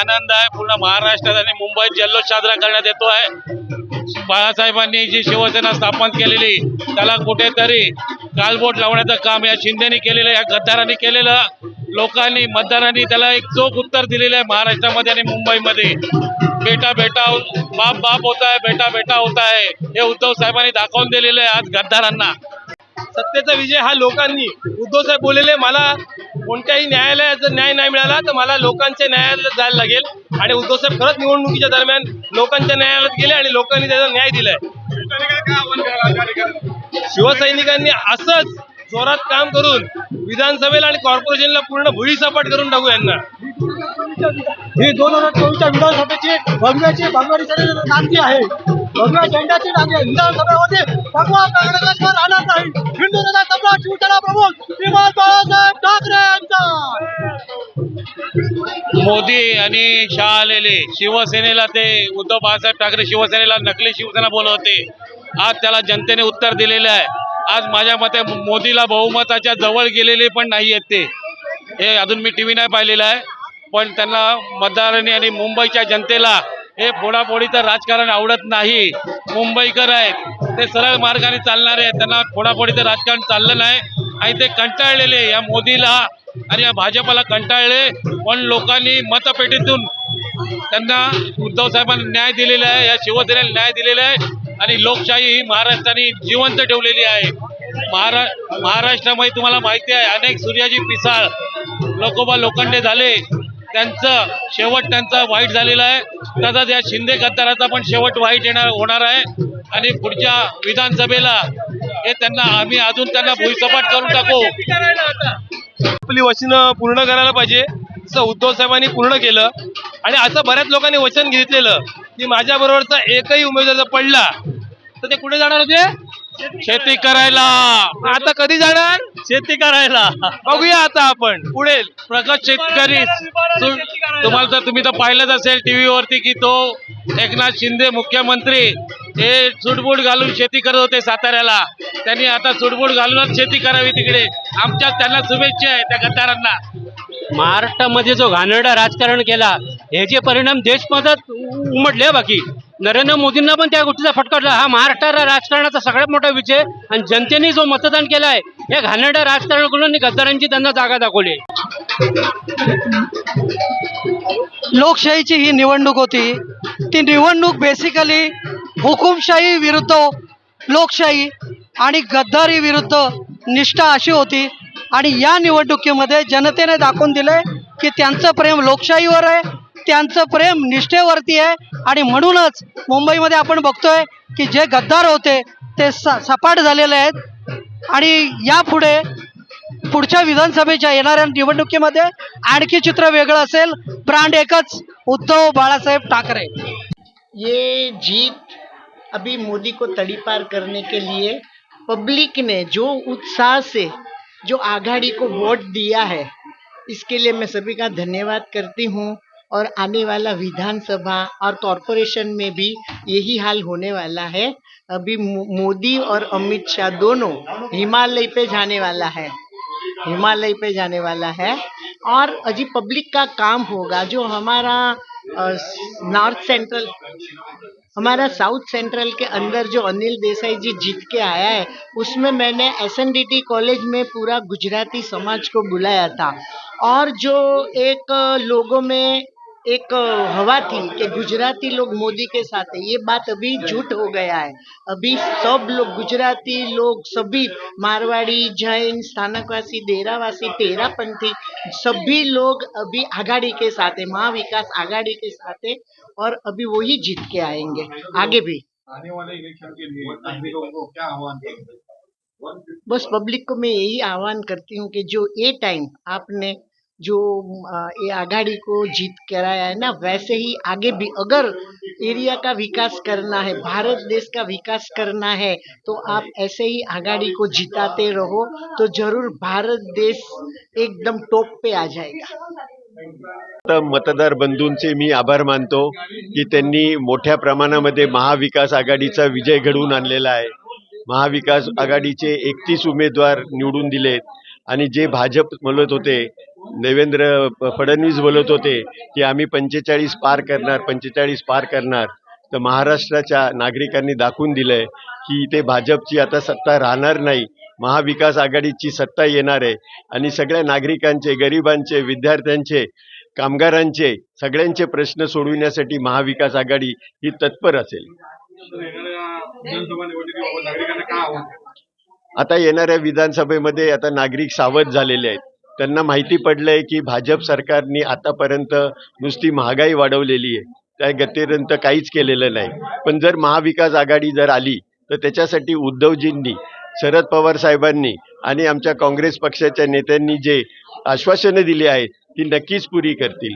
महाराष्ट्रात आणि मुंबईत जल्लोष साजरा करण्यात येतो आहे. बाळासाहेबांनी जी शिवसेना स्थापन केलेली त्याला कुठेतरी कालबोट लावण्याचं काम या शिंदेनी केलेलं या गद्दारांनी केलेलं. लोकांनी मतदारांनी त्याला एक चोख उत्तर दिलेलं आहे महाराष्ट्रामध्ये आणि मुंबईमध्ये. बेटा बेटा बाप बाप होता है बेटा बेटा होता है हे उद्धव साहेबांनी दाखवून दिलेलं आहे आज गद्दारांना. सत्तेचा विजय हा लोकांनी. उद्धव साहेब बोललेले मला कोणत्याही न्यायालयाचा न्याय नाही मिळाला तर मला लोकांच्या न्यायालयात जायला लागेल. आणि उद्धव साहेब खरंच निवडणुकीच्या दरम्यान लोकांच्या न्यायालयात गेले आणि लोकांनी त्याचा न्याय दिलाय. शिवसैनिकांनी असंच जोरात काम करून विधानसभेला आणि कॉर्पोरेशनला पूर्ण भुईसपाट करून टाकू यांना. ही दोन हजार चोवीसच्या विधानसभेची भव्याची भगवानी आहे. भगव्या झेंड्याची नांदी आहे विधानसभेमध्ये भगवा काँग्रेसवर राहणार नाही हिंदू नेता सम्राट शिवसेना प्रमुख श्रीमान बाळासाहेब ठाकरे यांचा. मोदी आणि शहा आलेले शिवसेनेला ते उद्धव बाळासाहेब ठाकरे शिवसेनेला नकली शिवसेना बोलत होते आज त्याला जनतेने उत्तर दिलेलं आहे. आज माझ्या मते मोदीला बहुमताच्या जवळ गेलेले पण नाही आहेत ते. हे अजून मी टी व्ही नाही पाहिलेलं आहे. पण त्यांना मतदारांनी आणि मुंबईच्या जनतेला हे फोडाफोडीचं राजकारण आवडत नाही. मुंबईकर आहेत. ते सरळ मार्गाने चालणारे आहेत. त्यांना फोडाफोडीचं राजकारण चाललं नाही. आणि ते कंटाळलेले या मोदीला आणि या भाजपला कंटाळले. पण लोकांनी मतपेटीतून त्यांना उद्धव साहेबांना न्याय दिलेला आहे. या शिवसेनेला न्याय दिलेला आहे. आणि लोकशाही ही महाराष्ट्राने जिवंत ठेवलेली आहे. महारा महाराष्ट्रामध्ये तुम्हाला माहिती आहे. अनेक सूर्याजी पिसाळ लोकोबा लोखंडे झाले. त्यांचं शेवट त्यांचा वाईट झालेला आहे. तसंच या शिंदे गद्दाराचा पण शेवट वाईट येणार होणार आहे. आणि पुढच्या विधानसभेला हे त्यांना आम्ही अजून त्यांना भुईसपाट करून टाकू. आपली वचनं पूर्ण करायला पाहिजे असं उद्धव साहेबांनी पूर्ण केलं. आणि असं बऱ्याच लोकांनी वचन घेतलेलं की माझ्या बरोबरचा एकही उमेदवार जर पडला तर ते कुठे जाणार होते? शेती करायला. आता कधी जाणार? शेती करायला. बघूया आता आपण. पुढे प्रगत शेतकरी. तुम्हाला तर तुम्ही तर पाहिलंच असेल टीव्ही वरती की तो एकनाथ शिंदे मुख्यमंत्री हे सुटबूट घालून शेती करत होते साताऱ्याला. त्यांनी आता सुटबूट घालूनच शेती करावी तिकडे. आमच्या त्यांना शुभेच्छा आहे त्या गद्दारांना. महाराष्ट्रामध्ये जो घाणेरडा राजकारण केला हे जे परिणाम देशमधत उमटले बाकी. नरेंद्र मोदींना पण त्या गोष्टीचा फटका हा महाराष्ट्र राजकारणाचा सगळ्यात मोठा विषय आणि जनतेने जो मतदान केलं आहे या घाणेरड्या राजकारणाकडून गद्दारांची त्यांना जागा दाखवली. लोकशाहीची ही निवडणूक होती. ती निवडणूक बेसिकली हुकुमशाही विरुद्ध लोकशाही आणि गद्दारी विरुद्ध निष्ठा अशी होती. आणि या निवडणुकीमध्ये जनतेने दाखवून दिले की त्यांचं प्रेम लोकशाहीवर आहे त्यांचं प्रेम निष्ठेवरती आहे आणि म्हणूनच मुंबईमध्ये आपण बघतोय की जे गद्दार होते ते स सपाट झालेले आहेत. आणि यापुढे पुढच्या विधानसभेच्या येणाऱ्या निवडणुकीमध्ये आणखी चित्र वेगळं असेल. ब्रांड एकच उद्धव बाळासाहेब ठाकरे. ये जीत अभी मोदी को तड़ीपार करने के लिए पब्लिक ने जो उत्साह से जो आघाड़ी को वोट दिया है इसके लिए मैं सभी का धन्यवाद करती हूँ। और आने वाला विधानसभा और कॉरपोरेशन में भी यही हाल होने वाला है। अभी मोदी और अमित शाह दोनों हिमालय पे जाने वाला है। हिमालय पे जाने वाला है। और अजी पब्लिक का काम होगा जो हमारा नॉर्थ सेंट्रल हमारा साउथ सेंट्रल के अंदर जो अनिल देसाई जी जीत के आया है, उसमें मैंने एसएनडीटी कॉलेज में पूरा गुजराती समाज को बुलाया था। और जो एक लोगों में एक हवा थी कि गुजराती लोग मोदी के साथ है। ये बात अभी झूठ हो गया है। अभी सब लोग गुजराती लोग सभी मारवाड़ी जैन स्थानकवासी डेरावासी तेरापंथी सभी लोग अभी आघाड़ी के साथ है महाविकास आघाड़ी के साथ है और अभी वही जीत के आएँगे। आगे भी। आने वाले इलेक्शन के लिए को क्या आह्वान करेंगे? बस पब्लिक को मैं यही आह्वान करती हूँ कि जो ये टाइम आपने जो ये आघाड़ी को जीत कराया है ना वैसे ही आगे भी अगर एरिया का विकास करना है भारत देश का विकास करना है तो आप ऐसे ही आघाड़ी को जिताते रहो तो जरूर भारत देश एकदम टॉप पे आ जाएगा। तर मतदार बंधूंचे मी आभार मानतो की त्यांनी मोठ्या प्रमाणामध्ये महाविकास आघाडीचा विजय घडवून आणलेला आहे. महाविकास आघाडीचे एकतीस उमेदवार निवडून दिलेत आणि जे भाजप म्हणत होते देवेंद्र फडणवीस बोलत होते की आम्ही पंचेचाळीस पार करणार पंचेचाळीस पार करणार. तर महाराष्ट्राच्या नागरिकांनी दाखवून दिलंय की इथे भाजपची आता सत्ता राहणार नाही. महाविकास आघाडीची सत्ता येणार आहे. आणि सगळ्या नागरिकांचे गरिबांचे विद्यार्थ्यांचे कामगारांचे सगळ्यांचे प्रश्न सोडविण्यासाठी महाविकास आघाडी ही तत्पर असेल. आता येणाऱ्या विधानसभेमध्ये आता नागरिक सावध झालेले आहेत. त्यांना माहिती पडलंय की भाजप सरकारने आतापर्यंत नुसती महागाई वाढवलेली आहे. त्या गतीपर्यंत काहीच केलेलं नाही. पण जर महाविकास आघाडी जर आली तर त्याच्यासाठी उद्धवजींनी शरद पवार साहेबांनी आणि आमच्या काँग्रेस पक्षाच्या नेत्यांनी जे आश्वासनं दिली आहेत ती नक्कीच पुरी करतील.